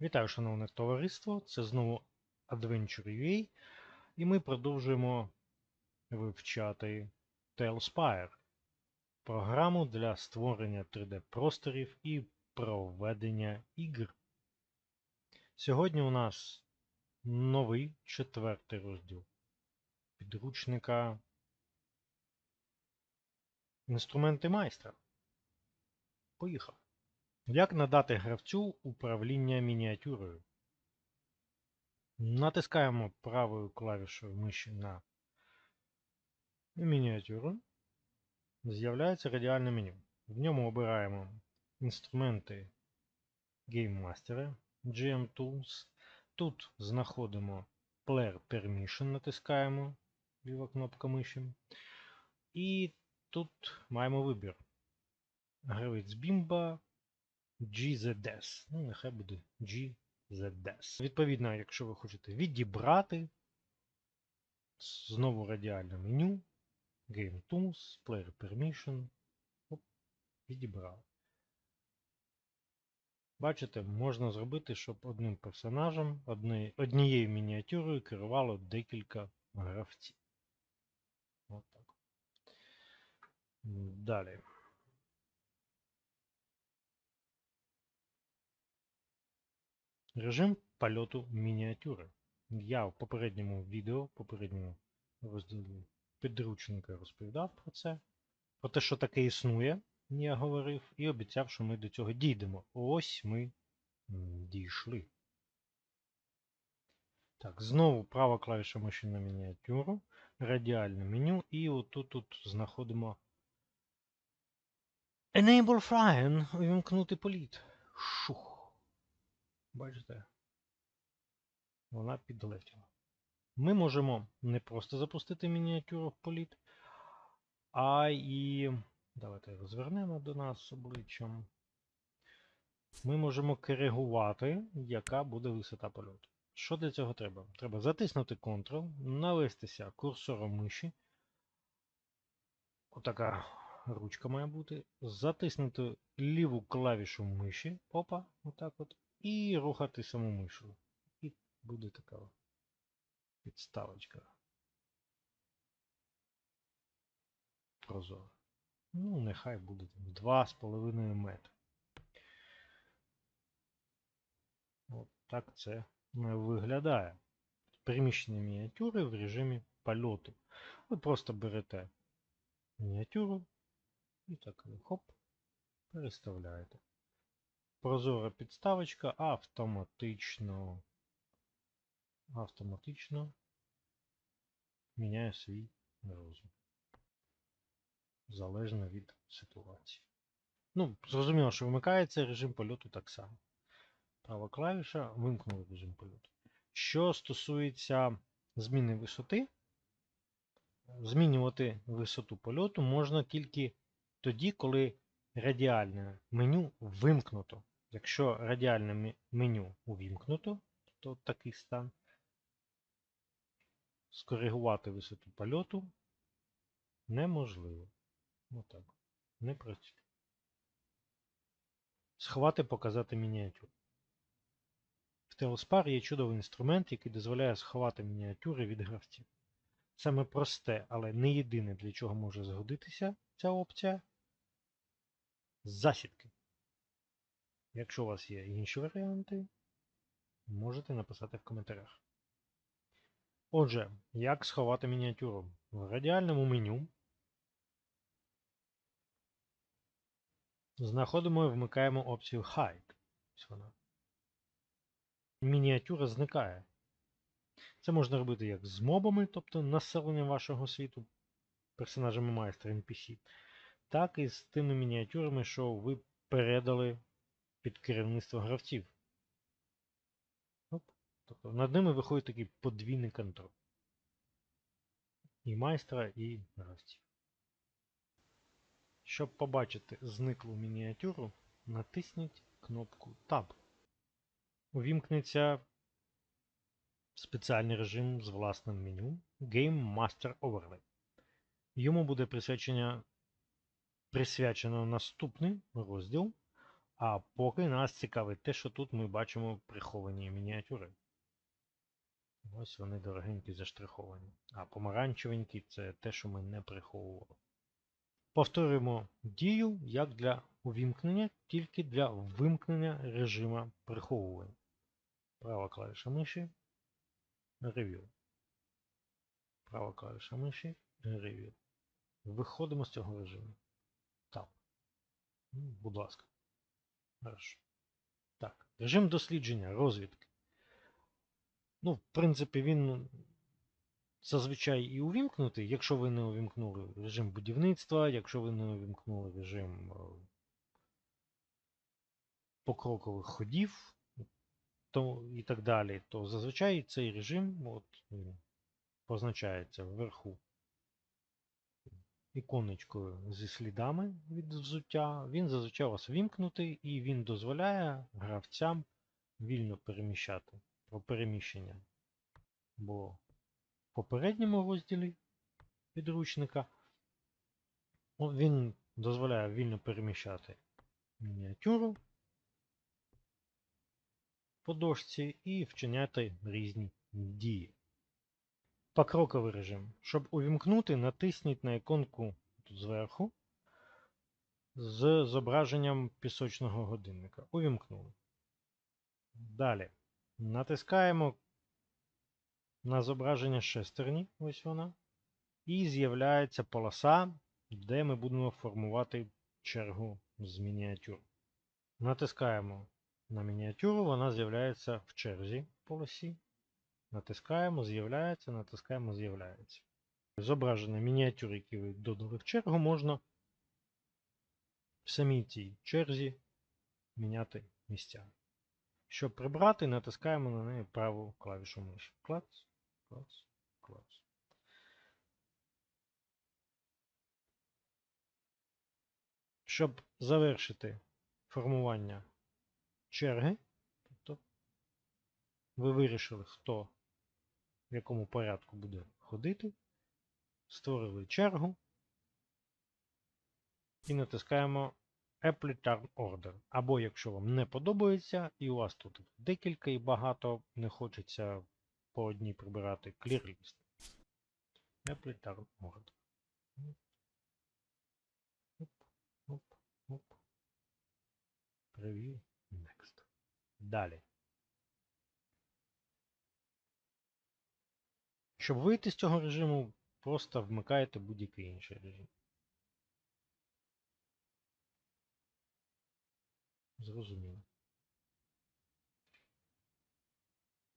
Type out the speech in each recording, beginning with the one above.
Вітаю, шановне товариство! Це знову Adventure.ua і ми продовжуємо вивчати Tailspire програму для створення 3D-просторів і проведення ігр. Сьогодні у нас новий четвертий розділ підручника Інструменти майстра. Поїхав. Як надати гравцю управління мініатюрою? Натискаємо правою клавішою миші на мініатюру. З'являється радіальне меню. В ньому обираємо інструменти Game Master, GM Tools. Тут знаходимо Player Permission, натискаємо ліва кнопка миші. І тут маємо вибір. Гравець Бімба, GZS. Ну, нехай буде GZS. Відповідно, якщо ви хочете відібрати знову радіальне меню, Game Tools, Player Permission. Оп, відібрали. Бачите, можна зробити, щоб одним персонажем, одні, однією мініатюрою керувало декілька гравців. От так. Далі. Режим польоту мініатюри. Я в попередньому відео, в попередньому розділі підручника розповідав про це. Про те, що таке існує, я говорив, і обіцяв, що ми до цього дійдемо. Ось ми дійшли. Так, знову права клавіша миші на мініатюру, радіальне меню, і отут тут знаходимо Enable Frying, увімкнути політ. Шух. Бачите? Вона підлетіла. Ми можемо не просто запустити мініатюру в політ, а і. Давайте розвернемо до нас обличчям. Ми можемо коригувати, яка буде висота польоту. Що для цього треба? Треба затиснути Ctrl, навестися курсором миші. Отака ручка має бути. Затиснути ліву клавішу миші. Опа, отак от і рухати саму мишу. І буде така підставочка. Прозора. Ну, нехай буде 2,5 метри. От так це виглядає. Приміщення мініатюри в режимі польоту. Ви просто берете мініатюру і так хоп, переставляєте прозора підставочка автоматично автоматично міняє свій розмір. Залежно від ситуації. Ну, зрозуміло, що вимикається режим польоту так само. Права клавіша вимкнули режим польоту. Що стосується зміни висоти, змінювати висоту польоту можна тільки тоді, коли радіальне меню вимкнуто. Якщо радіальне меню увімкнуто, то такий стан, скоригувати висоту польоту неможливо. Отак. Не працює. Сховати, показати мініатюру. В Tailspar є чудовий інструмент, який дозволяє сховати мініатюри від гравців. Саме просте, але не єдине, для чого може згодитися ця опція засідки. Якщо у вас є інші варіанти, можете написати в коментарях. Отже, як сховати мініатюру? В радіальному меню знаходимо і вмикаємо опцію Hide. Ось вона. Мініатюра зникає. Це можна робити як з мобами, тобто населенням вашого світу, персонажами майстра NPC, так і з тими мініатюрами, що ви передали під керівництво гравців. Оп. Тобто над ними виходить такий подвійний контроль. І майстра, і гравців. Щоб побачити зниклу мініатюру, натисніть кнопку Tab. Увімкнеться спеціальний режим з власним меню Game Master Overlay. Йому буде присвячено, наступний розділ А поки нас цікавить те, що тут ми бачимо приховані мініатюри. Ось вони дорогенькі заштриховані. А помаранчевенькі це те, що ми не приховували. Повторюємо дію як для увімкнення, тільки для вимкнення режима приховування. Права клавіша миші. Review. Права клавіша миші. Review. Виходимо з цього режиму. Так. Ну, Будь ласка. Хорошо. Так. Режим дослідження, розвідки. Ну, в принципі, він зазвичай і увімкнутий, якщо ви не увімкнули режим будівництва, якщо ви не увімкнули режим е, покрокових ходів то, і так далі, то зазвичай цей режим от, позначається вверху іконочкою зі слідами від взуття. Він зазвичай у вас вімкнутий і він дозволяє гравцям вільно переміщати про переміщення. Бо в попередньому розділі підручника він дозволяє вільно переміщати мініатюру по дошці і вчиняти різні дії. Покроковий режим. Щоб увімкнути, натисніть на іконку тут зверху з зображенням пісочного годинника. Увімкнули. Далі натискаємо на зображення шестерні, ось вона, і з'являється полоса, де ми будемо формувати чергу з мініатюр. Натискаємо на мініатюру, вона з'являється в черзі полосі. Натискаємо, з'являється, натискаємо, з'являється. Зображення мініатюр, які ви додали в чергу, можна в самій цій черзі міняти місця. Щоб прибрати, натискаємо на неї праву клавішу миші. Клац, клац, клац. Щоб завершити формування черги, тобто ви вирішили, хто в якому порядку буде ходити, створили чергу і натискаємо Apply Turn Order. Або якщо вам не подобається, і у вас тут декілька і багато, не хочеться по одній прибирати Clear List. Apply Turn Order. Оп, оп, оп. Preview Next. Далі. Щоб вийти з цього режиму, просто вмикаєте будь-який інший режим. Зрозуміло.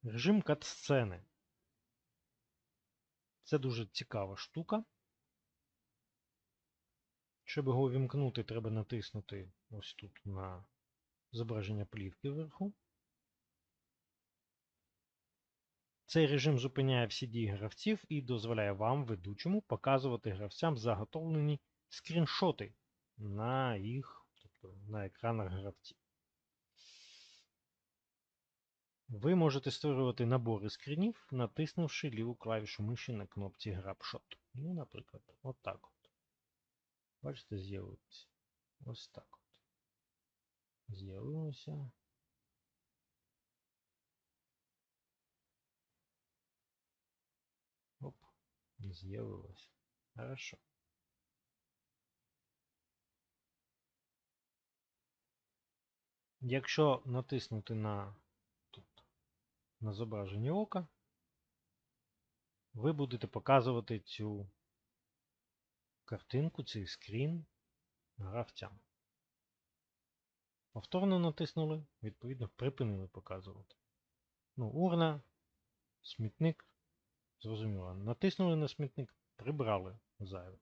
Режим катсцени. Це дуже цікава штука. Щоб його увімкнути, треба натиснути ось тут на зображення плівки вверху. Цей режим зупиняє всі дії гравців і дозволяє вам, ведучому, показувати гравцям заготовлені скріншоти на їх, тобто на екранах гравців. Ви можете створювати набори скрінів, натиснувши ліву клавішу миші на кнопці Grabshot. Ну, наприклад, отак от. Бачите, з'явилося. Ось так от. З'явилося. Оп, з'явилося. Хорошо. Якщо натиснути на тут, на зображення ока, ви будете показувати цю картинку, цей скрін гравцям. Повторно натиснули, відповідно, припинили показувати. Ну, урна, смітник. Зрозуміло. Натиснули на смітник, прибрали зайве.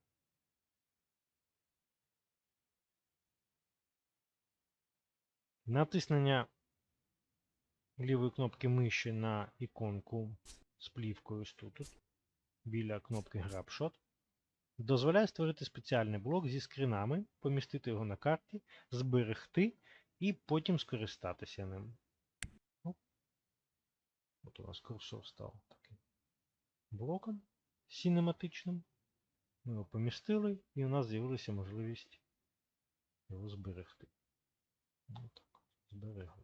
Натиснення лівої кнопки миші на іконку з плівкою ось тут, біля кнопки Grabshot дозволяє створити спеціальний блок зі скрінами, помістити його на карті, зберегти і потім скористатися ним. От у нас курсор став блоком синематичним. Ми його помістили і у нас з'явилася можливість його зберегти. Ну так, зберегли.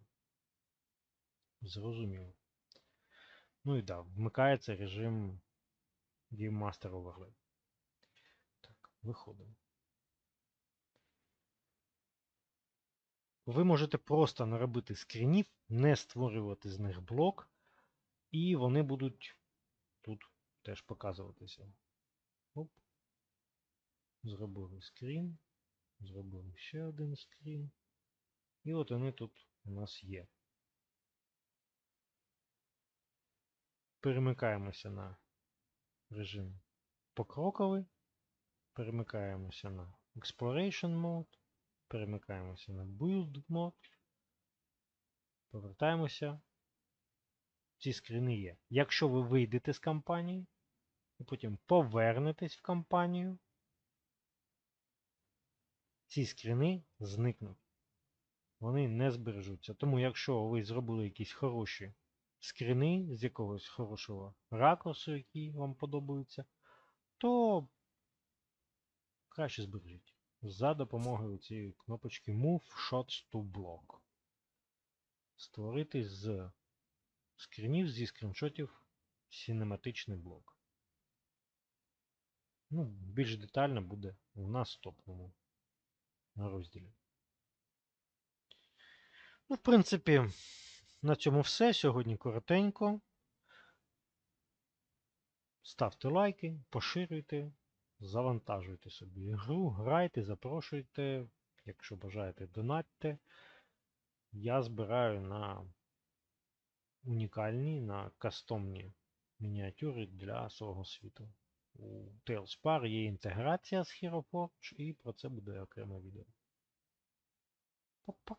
Зрозуміло. Ну і да, вмикається режим Game Master Overlay. Так, виходимо. Ви можете просто наробити скрінів, не створювати з них блок, і вони будуть тут теж показуватися. Оп. Зробили скрін. Зробили ще один скрін. І от вони тут у нас є. Перемикаємося на режим покроковий. Перемикаємося на Exploration Mode. Перемикаємося на Build Mode. Повертаємося. Ці скріни є. Якщо ви вийдете з кампанії потім повернетесь в кампанію, ці скріни зникнуть. Вони не збережуться. Тому, якщо ви зробили якісь хороші скріни з якогось хорошого ракурсу, який вам подобається, то краще збережіть за допомогою цієї кнопочки Move Shots to Block. Створити з скрінів зі скріншотів синематичний блок. Ну, більш детально буде в наступному розділі. Ну, в принципі, на цьому все. Сьогодні коротенько. Ставте лайки, поширюйте, завантажуйте собі гру, грайте, запрошуйте. Якщо бажаєте, донатьте. Я збираю на унікальні, на кастомні мініатюри для свого світу. У Tailspar є інтеграція з HeroForge і про це буде окреме відео. Па-па!